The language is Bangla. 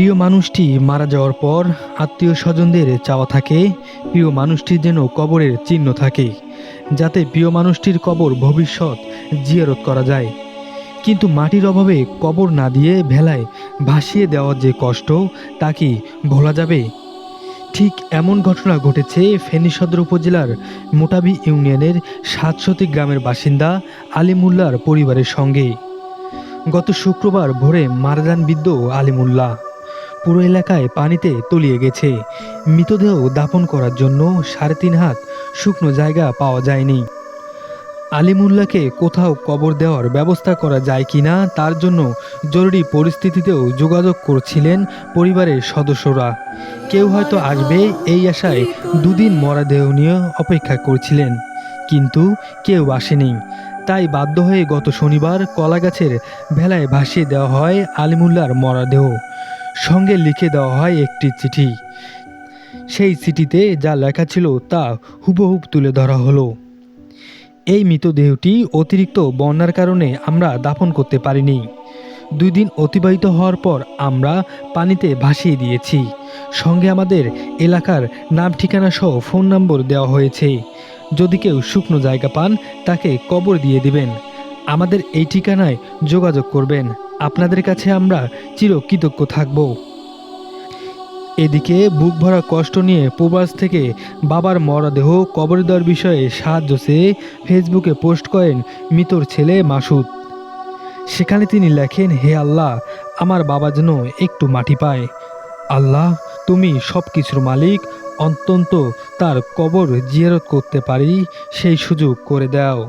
প্রিয় মানুষটি মারা যাওয়ার পর আত্মীয় স্বজনদের চাওয়া থাকে, প্রিয় মানুষটির যেন কবরের চিহ্ন থাকে, যাতে প্রিয় মানুষটির কবর ভবিষ্যৎ জিয়ারত করা যায়। কিন্তু মাটির অভাবে কবর না দিয়ে ভেলায় ভাসিয়ে দেওয়ার যে কষ্ট, তা কি ভোলা যাবে? ঠিক এমন ঘটনা ঘটেছে ফেনী সদর উপজেলার মোটাবি ইউনিয়নের সাতশতি গ্রামের বাসিন্দা আলিমুল্লার পরিবারের সঙ্গে। গত শুক্রবার ভোরে মারা যান বৃদ্ধ আলিমুল্লাহ। পুরো এলাকায় পানিতে তলিয়ে গেছে। মৃতদেহ দাফন করার জন্য সাড়ে তিন হাত শুকনো জায়গা পাওয়া যায়নি। আলিমুল্লাহকে কোথাও কবর দেওয়ার ব্যবস্থা করা যায় কিনা তার জন্য জরুরি পরিস্থিতিতেও যোগাযোগ করছিলেন পরিবারের সদস্যরা। কেউ হয়তো আসবে এই আশায় দুদিন মরাদেহ নিয়ে অপেক্ষা করছিলেন, কিন্তু কেউ আসেনি। তাই বাধ্য হয়ে গত শনিবার কলাগাছের ভেলায় ভাসিয়ে দেওয়া হয় আলিমুল্লার মরাদেহ। সঙ্গে লিখে দেওয়া হয় একটি চিঠি। সেই চিঠিতে যা লেখা ছিল তা হুবহুব তুলে ধরা হলো। এই মৃতদেহটি অতিরিক্ত বন্যার কারণে আমরা দাফন করতে পারিনি। দুই দিন অতিবাহিত হওয়ার পর আমরা পানিতে ভাসিয়ে দিয়েছি। সঙ্গে আমাদের এলাকার নাম ঠিকানা সহ ফোন নম্বর দেওয়া হয়েছে। যদি কেউ শুকনো জায়গা পান, তাকে কবর দিয়ে দিবেন। আমাদের এই ঠিকানায় যোগাযোগ করবেন। আপনাদের কাছে আমরা চিরকৃতজ্ঞ থাকব। এদিকে বুক ভরা কষ্ট নিয়ে প্রবাস থেকে বাবার মরদেহ কবর দেওয়ার বিষয়ে সাহায্য চেয়ে ফেসবুকে পোস্ট করেন মৃতর ছেলে মাসুদ। সেখানে তিনি লেখেন, হে আল্লাহ, আমার বাবা যেন একটু মাটি পায়। আল্লাহ, তুমি সব কিছুর মালিক অন্তন্ত তার কবর জিয়ারত করতে পারি, সেই সুযোগ করে দাও।